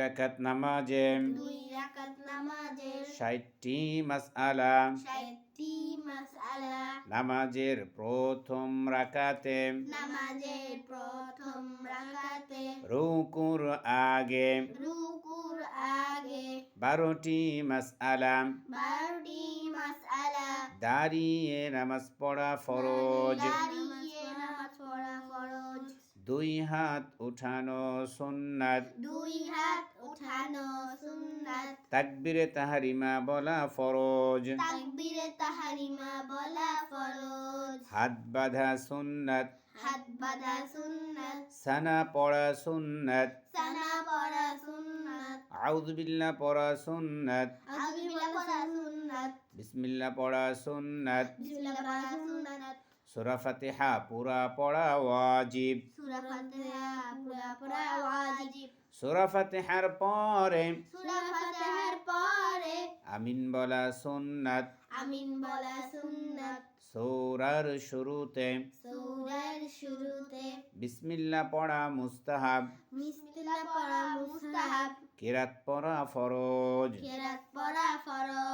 রাকাত নামাজে। দুই রাকাত নামাজের ষাটটি মাসআলা। নামাজের প্রথম রাকাতে। নামাজের প্রথম রাকাতে। রুকুর আগে। রুকুর আগে। বারোটি মাসআলা। বারোটি মাসআলা। দাঁড়িয়ে নামাজ পড়া ফরজ। দাঁড়িয়ে নামাজ পড়া ফরজ দুই হাত উঠানো সুন্নাত। দুই হাত উঠানো সুন্নাত। তাকবিরে তাহারিমা বলা ফরজ। তাকবীরে তাহারিমা বলা ফরজ। হাত বাঁধা সুন্নাত। হাত বাঁধা সুন্নাত। সানা পড়া সুন্নাত। সানা পড়া সুন্নাত। আউযুবিল্লাহ পড়া সুন্নাত। আযবিল্লাহ পড়া সুন্নাত। বিসমিল্লাহ পড়া সুন্নাত। বিসমিল্লাহ পড়া সুন্নাত। সূরা ফাতিহা পুরা পড়া ওয়াজিব। সূরা ফাতিহা পুরা পড়া ওয়াজিব। সূরা ফাতিহার পরে সূরা ফাতিহার পরে আমিন বলা সুন্নাত। আমিন বলা সুন্নাত। সূরার শুরুতে সূরার শুরুতে বিসমিল্লাহ পড়া মুস্তাহাব। বিসমিল্লাহ পড়া মুস্তাহাব। কিরাত পড়া ফরজ। কিরাত পড়া ফরজ।